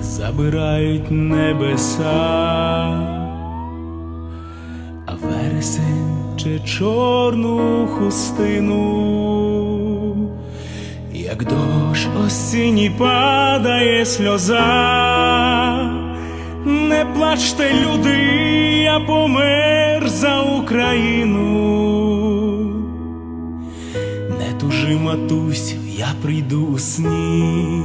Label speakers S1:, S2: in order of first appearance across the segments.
S1: забирають небеса, а вересень чи чорну хустину, як дощ осінній падає сльоза, не плачте, люди, я помер за Україну. Матусю, я прийду у сні,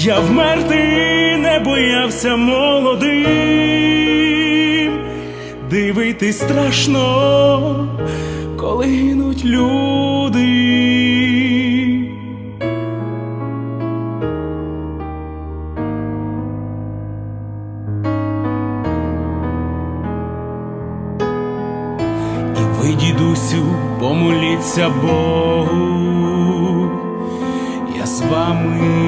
S1: Я вмерти не боявся молодим, дивитись страшно, коли гинуть люди. І ви, дідусю, помоліться Богу, я з вами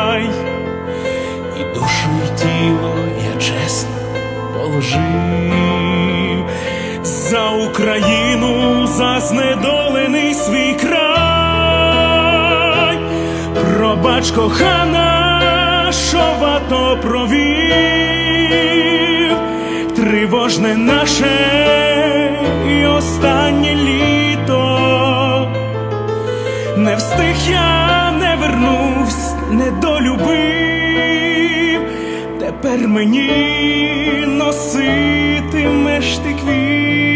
S1: Україну за знедолений свій край, пробач кохана, що в провів, тривожне наше і останнє літо, не встиг я не вернувсь, не долюбив, тепер мені носитимеш ти квіт.